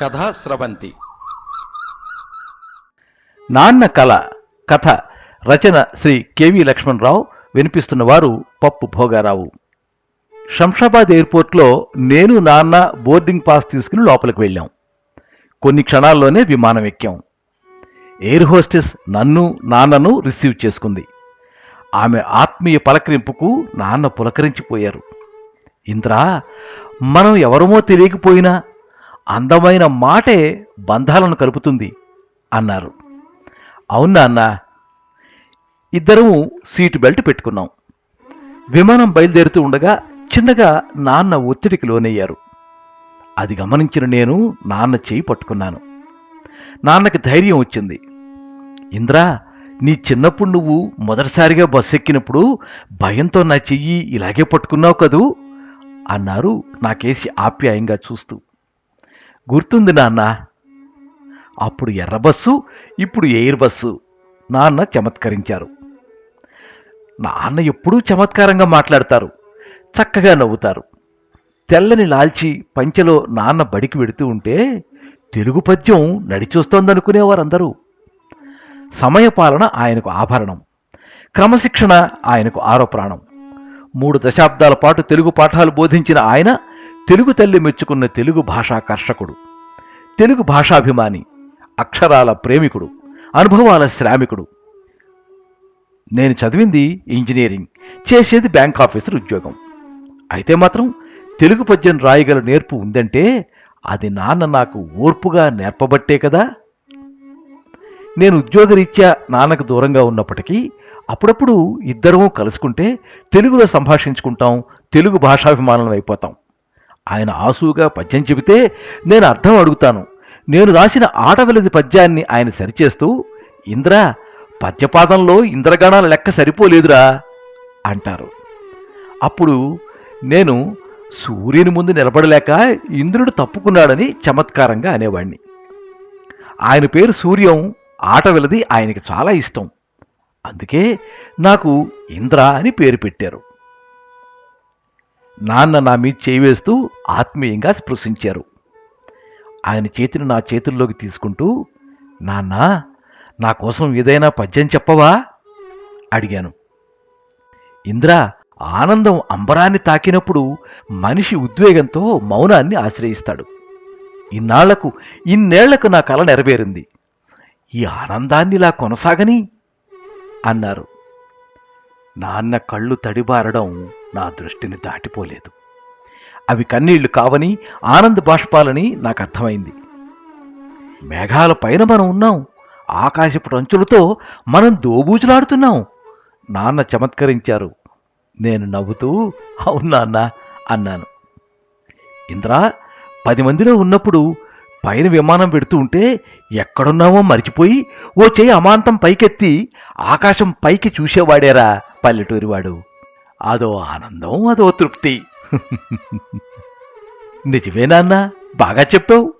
కథా స్రవంతి. నాన్న కళ కథ రచన శ్రీ కెవి లక్ష్మణరావు వినిపిస్తున్న వారు పప్పు భోగారావు. శంషాబాద్ ఎయిర్పోర్ట్లో నేను నాన్న బోర్డింగ్ పాస్ తీసుకుని లోపలికి వెళ్ళాం. కొన్ని క్షణాల్లోనే విమానం ఎక్కాం. ఎయిర్ హోస్టెస్ నన్ను నాన్నను రిసీవ్ చేసుకుంది. ఆమె ఆత్మీయ పలకరింపుకు నాన్న పులకరించిపోయారు. ఇంద్రా మనం ఎవరమో తెలియకపోయినా అందమైన మాటే బంధాలను కలుపుతుంది అన్నారు. అవునా అన్న? ఇద్దరము సీటు బెల్ట్ పెట్టుకున్నాం. విమానం బయలుదేరుతూ ఉండగా చిన్నగా నాన్న ఒత్తిడికి లోనయ్యారు. అది గమనించిన నేను నాన్న చేయి పట్టుకున్నాను. నాన్నకి ధైర్యం వచ్చింది. ఇంద్రా నీ చిన్నప్పుడు నువ్వు మొదటిసారిగా బస్సు ఎక్కినప్పుడు భయంతో నా చెయ్యి ఇలాగే పట్టుకున్నావు కదూ? అన్నారు నాకేసి ఆప్యాయంగా చూస్తూ. గుర్తుంది నాన్న. అప్పుడు ఎర్ర బస్సు ఇప్పుడు ఎయిర్ బస్సు నాన్న చమత్కరించారు. నాన్న ఎప్పుడూ చమత్కారంగా మాట్లాడతారు చక్కగా నవ్వుతారు. తెల్లని లాల్చి పంచెలో నాన్న బడికి వెడుతూ ఉంటే తెలుగు పద్యం నడిచొస్తోందనుకునేవారందరూ. సమయపాలన ఆయనకు ఆభరణం క్రమశిక్షణ ఆయనకు ఆరో ప్రాణం మూడు దశాబ్దాల పాటు తెలుగు పాఠాలు బోధించిన ఆయన తెలుగు తల్లి మెచ్చుకున్న తెలుగు భాషా కర్షకుడు తెలుగు భాషాభిమాని అక్షరాల ప్రేమికుడు అనుభవాల శ్రామికుడు. నేను చదివింది ఇంజనీరింగ్ చేసేది బ్యాంక్ ఆఫీసర్ ఉద్యోగం. అయితే మాత్రం తెలుగు పద్యం రాయగల నేర్పు ఉందంటే అది నాన్న నాకు ఓర్పుగా నేర్పబట్టే కదా. నేను ఉద్యోగరీత్యా నాన్నకు దూరంగా ఉన్నప్పటికీ అప్పుడప్పుడు ఇద్దరము కలుసుకుంటే తెలుగులో సంభాషించుకుంటాం తెలుగు భాషాభిమానం అయిపోతాం. ఆయన ఆసుగా పద్యం చెబితే నేను అర్థం అడుగుతాను. నేను రాసిన ఆటవెలది పద్యాన్ని ఆయన సరిచేస్తూ ఇంద్ర పద్యపాదంలో ఇంద్రగణాల లెక్క సరిపోలేదురా అంటారు. అప్పుడు నేను సూర్యుని ముందు నిలబడలేక ఇంద్రుడు తప్పుకున్నాడని చమత్కారంగా అనేవాణ్ణి. ఆయన పేరు సూర్యం ఆట ఆయనకి చాలా ఇష్టం. అందుకే నాకు ఇంద్ర అని పేరు పెట్టారు. నాన్న నా మీద చేయివేస్తూ ఆత్మీయంగా స్పృశించారు. ఆయన చేతిని నా చేతుల్లోకి తీసుకుంటూ నాన్న నా కోసం ఏదైనా పద్యం చెప్పవా? అడిగాను. ఇంద్ర ఆనందం అంబరాన్ని తాకినప్పుడు మనిషి ఉద్వేగంతో మౌనాన్ని ఆశ్రయిస్తాడు. ఇన్నాళ్ళకు ఇన్నేళ్ళకు నా కల నెరవేరింది. ఈ ఆనందాన్ని ఇలా కొనసాగని? అన్నారు. నాన్న కళ్ళు తడిబారడం నా దృష్టిని దాటిపోలేదు. అవి కన్నీళ్ళు కావని ఆనంద బాష్పాలని నాకు అర్థమైంది. మేఘాల పైన మనం ఉన్నాం. ఆకాశపు రంచులతో మనం దోబూచులాడుతున్నాం నాన్న చమత్కరించారు. నేను నవ్వుతూ అవును నాన్న అన్నాను. ఇంద్రా పది మందిలో ఉన్నప్పుడు పైన విమానం పెడుతూ ఉంటే ఎక్కడున్నావో మరిచిపోయి ఓ చేయి అమాంతం పైకెత్తి ఆకాశం పైకి చూసేవాడేరా. పల్లెటూరివాడు. అదో ఆనందం అదో తృప్తి. నిజమే నాన్న బాగా చెప్పావు.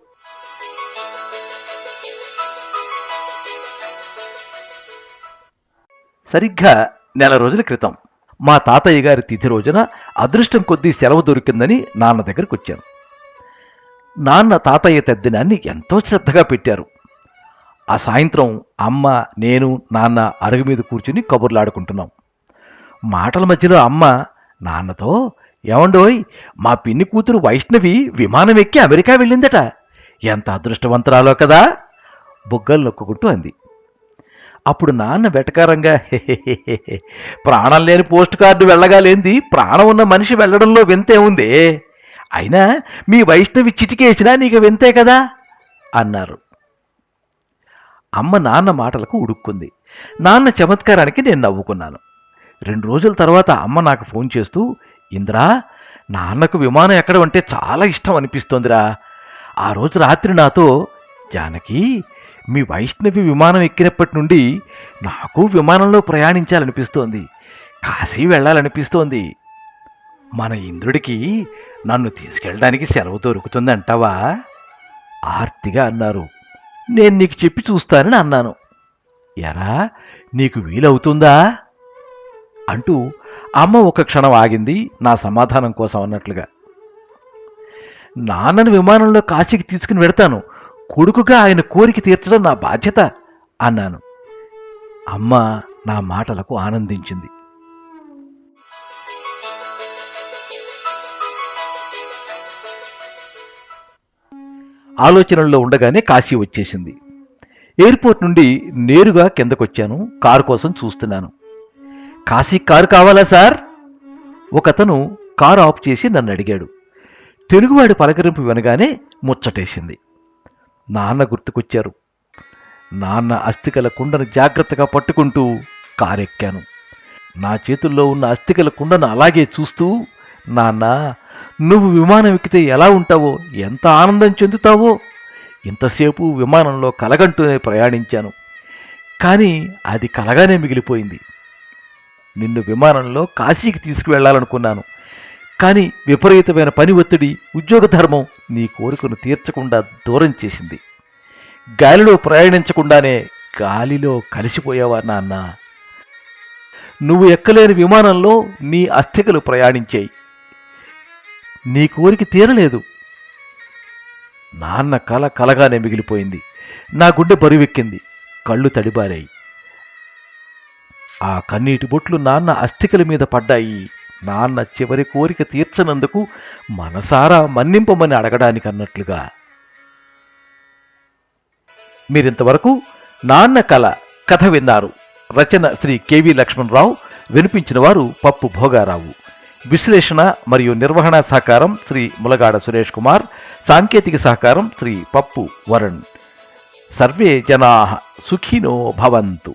సరిగ్గా నెల రోజుల క్రితం మా తాతయ్య గారి తిథి రోజున అదృష్టం కొద్దీ సెలవు దొరికిందని నాన్న దగ్గరికి వచ్చాను నాన్న తాతయ్య తద్దినాన్ని ఎంతో శ్రద్ధగా పెట్టారు. ఆ సాయంత్రం అమ్మ నేను నాన్న అరుగు మీద కూర్చుని కబుర్లాడుకుంటున్నాం. మాటల మధ్యలో అమ్మ నాన్నతో ఏమండోయ్ మా పిన్ని కూతురు వైష్ణవి విమానం ఎక్కి అమెరికా వెళ్ళిందట. ఎంత అదృష్టవంతరాలో కదా? బుగ్గలు నొక్కుంటూ అంది. అప్పుడు నాన్న వెటకారంగా ప్రాణం లేని పోస్ట్ కార్డు వెళ్ళగాలేంది ప్రాణం ఉన్న మనిషి వెళ్ళడంలో వింతే ఉంది. అయినా మీ వైష్ణవి చిటికేసినా నీకు వింతే కదా? అన్నారు. అమ్మ నాన్న మాటలకు ఉడుక్కుంది. నాన్న చమత్కారానికి నేను నవ్వుకున్నాను. రెండు రోజుల తర్వాత అమ్మ నాకు ఫోన్ చేస్తూ ఇంద్రా నాన్నకు విమానం ఎక్కడం అంటే చాలా ఇష్టం అనిపిస్తోందిరా. ఆ రోజు రాత్రి నాతో జానకి మీ వైష్ణవి విమానం ఎక్కినప్పటి నుండి నాకు విమానంలో ప్రయాణించాలనిపిస్తోంది. కాశీ వెళ్ళాలనిపిస్తోంది. మన ఇంద్రుడికి నన్ను తీసుకెళ్ళడానికి సెలవు దొరుకుతుంది అంటావా? ఆర్తిగా అన్నారు. నేను నీకు చెప్పి చూస్తానని అన్నాను. ఎరా నీకు వీలవుతుందా? అంటూ అమ్మ ఒక క్షణం ఆగింది నా సమాధానం కోసం అన్నట్లుగా. నాన్నను విమానంలో కాశీకి తీసుకుని వెడతాను కొడుకుగా ఆయన కోరిక తీర్చడం నా బాధ్యత అన్నాను. అమ్మ నా మాటలకు ఆనందించింది. ఆలోచనల్లో ఉండగానే కాశీ వచ్చేసింది. ఎయిర్పోర్ట్ నుండి నేరుగా కిందకొచ్చాను కారు కోసం చూస్తున్నాను. కాశీ కారు కావాలా సార్? ఒకతను కారు ఆఫ్ చేసి నన్ను అడిగాడు. తెలుగువాడి పలకరింపు వినగానే ముచ్చటేసింది. నాన్న గుర్తుకొచ్చారు. నాన్న అస్థికల కుండను జాగ్రత్తగా పట్టుకుంటూ కారెక్కాను. నా చేతుల్లో ఉన్న అస్థికల కుండను అలాగే చూస్తూ నాన్న నువ్వు విమానం ఎక్కితే ఎలా ఉంటావో ఎంత ఆనందం చెందుతావో ఇంతసేపు విమానంలో కలగంటూనే ప్రయాణించాను. కానీ అది కలగానే మిగిలిపోయింది. నిన్ను విమానంలో కాశీకి తీసుకువెళ్ళాలనుకున్నాను కానీ విపరీతమైన పని ఒత్తిడి ఉద్యోగ ధర్మం నీ కోరికను తీర్చకుండా దూరం చేసింది. గాలిలో ప్రయాణించకుండానే గాలిలో కలిసిపోయావా నాన్న? నువ్వు ఎక్కలేని విమానంలో నీ అస్థికలు ప్రయాణించాయి. నీ కోరిక తీరలేదు. నాన్న కల కలగానే మిగిలిపోయింది. నా గుండె బరువెక్కింది. కళ్ళు తడిబారాయి. ఆ కన్నీటి బొట్లు నాన్న అస్థికల మీద పడ్డాయి. నాన్న చివరి కోరిక తీర్చనందుకు మనసారా మన్నింపమని అడగడానికి అన్నట్లుగా. మీరింతవరకు నాన్న కళ కథ విన్నారు. రచన శ్రీ కెవి లక్ష్మణరావు వినిపించిన వారు పప్పు భోగారావు. విశ్లేషణ మరియు నిర్వహణ సహకారం శ్రీ ములగాడ సురేష్ కుమార్ సాంకేతిక సహకారం శ్రీ పప్పు వరుణ్. సర్వే జనా సుఖినో భవంతు.